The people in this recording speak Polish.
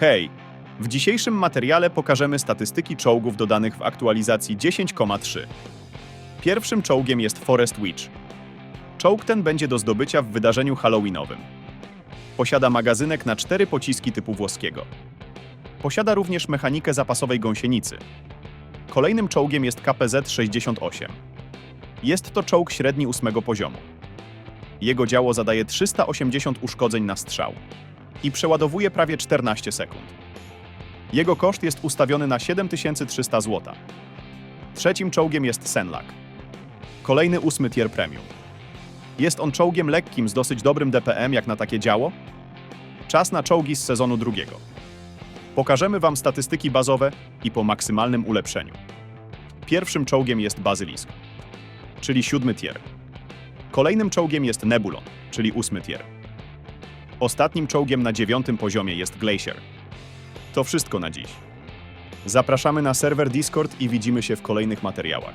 Hej! W dzisiejszym materiale pokażemy statystyki czołgów dodanych w aktualizacji 10,3. Pierwszym czołgiem jest Forest Witch. Czołg ten będzie do zdobycia w wydarzeniu halloweenowym. Posiada magazynek na cztery pociski typu włoskiego. Posiada również mechanikę zapasowej gąsienicy. Kolejnym czołgiem jest KPZ-68. Jest to czołg średni ósmego poziomu. Jego działo zadaje 380 uszkodzeń na strzał i przeładowuje prawie 14 sekund. Jego koszt jest ustawiony na 7300 zł. Trzecim czołgiem jest Senlak. Kolejny ósmy tier premium. Jest on czołgiem lekkim z dosyć dobrym DPM jak na takie działo. Czas na czołgi z sezonu drugiego. Pokażemy Wam statystyki bazowe i po maksymalnym ulepszeniu. Pierwszym czołgiem jest Bazylisk, czyli siódmy tier. Kolejnym czołgiem jest Nebulon, czyli ósmy tier. Ostatnim czołgiem na dziewiątym poziomie jest Glacier. To wszystko na dziś. Zapraszamy na serwer Discord i widzimy się w kolejnych materiałach.